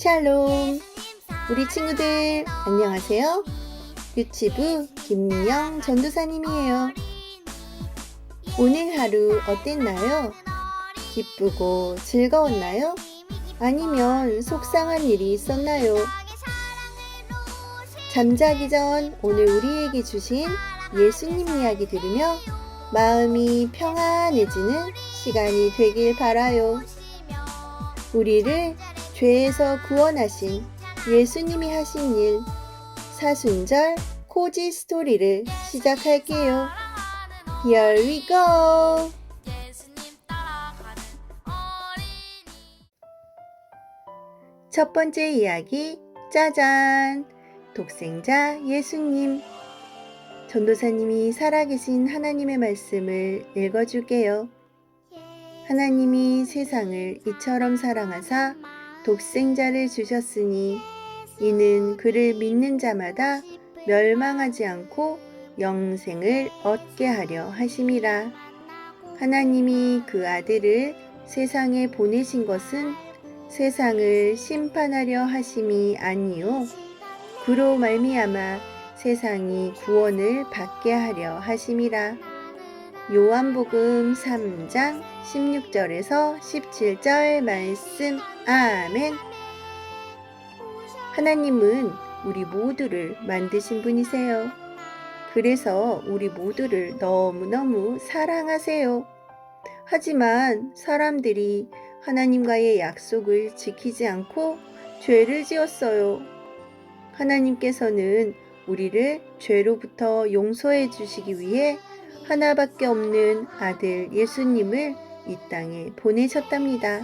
샬롬! 우리 친구들, 안녕하세요. 유치부 김미영 전도사님이에요. 오늘 하루 어땠나요? 기쁘고 즐거웠나요? 아니면 속상한 일이 있었나요? 잠자기 전 오늘 우리에게 주신 예수님 이야기 들으며 마음이 평안해지는 시간이 되길 바라요. 우리를 죄에서 구원하신 예수님이 하신 일 사순절 코지 스토리를 시작할게요. Here we go! 첫 번째 이야기 짜잔! 독생자 예수님 전도사님이 살아계신 하나님의 말씀을 읽어줄게요. 하나님이 세상을 이처럼 사랑하사 독생자를 주셨으니 이는 그를 믿는 자마다 멸망하지 않고 영생을 얻게 하려 하심이라. 하나님이 그 아들을 세상에 보내신 것은 세상을 심판하려 하심이 아니요 그로 말미암아 세상이 구원을 받게 하려 하심이라. 요한복음 3장 16절에서 17절 말씀. 아멘. 하나님은 우리 모두를 만드신 분이세요. 그래서 우리 모두를 너무너무 사랑하세요. 하지만 사람들이 하나님과의 약속을 지키지 않고 죄를 지었어요. 하나님께서는 우리를 죄로부터 용서해 주시기 위해 하나밖에 없는 아들 예수님을 이 땅에 보내셨답니다.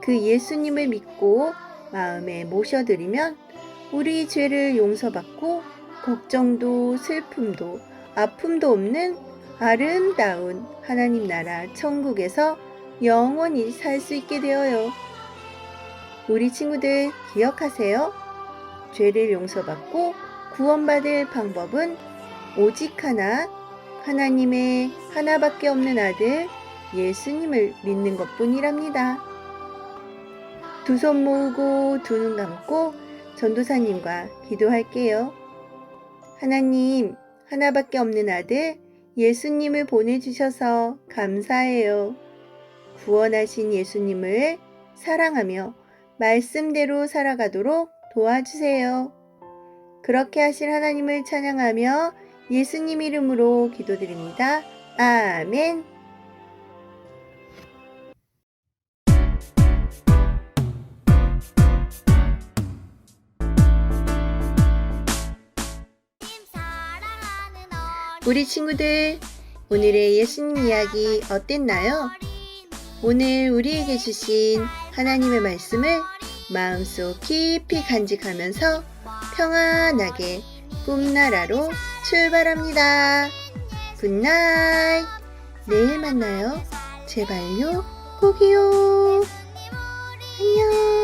그 예수님을 믿고 마음에 모셔드리면 우리 죄를 용서받고 걱정도 슬픔도 아픔도 없는 아름다운 하나님 나라 천국에서 영원히 살 수 있게 되어요. 우리 친구들 기억하세요? 죄를 용서받고 구원받을 방법은 오직 하나, 하나님의 하나밖에 없는 아들 예수님을 믿는 것 뿐이랍니다. 두 손 모으고 두 눈 감고 전도사님과 기도할게요. 하나님, 하나밖에 없는 아들 예수님을 보내주셔서 감사해요. 구원하신 예수님을 사랑하며 말씀대로 살아가도록 도와주세요. 그렇게 하실 하나님을 찬양하며 예수님 이름으로 기도드립니다. 아멘. 우리 친구들, 오늘의 예수님 이야기 어땠나요? 오늘 우리에게 주신 하나님의 말씀을 마음속 깊이 간직하면서 평안하게 꿈나라로 출발합니다. 굿나잇! 내일 만나요. 제발요, 꼭이요. 안녕.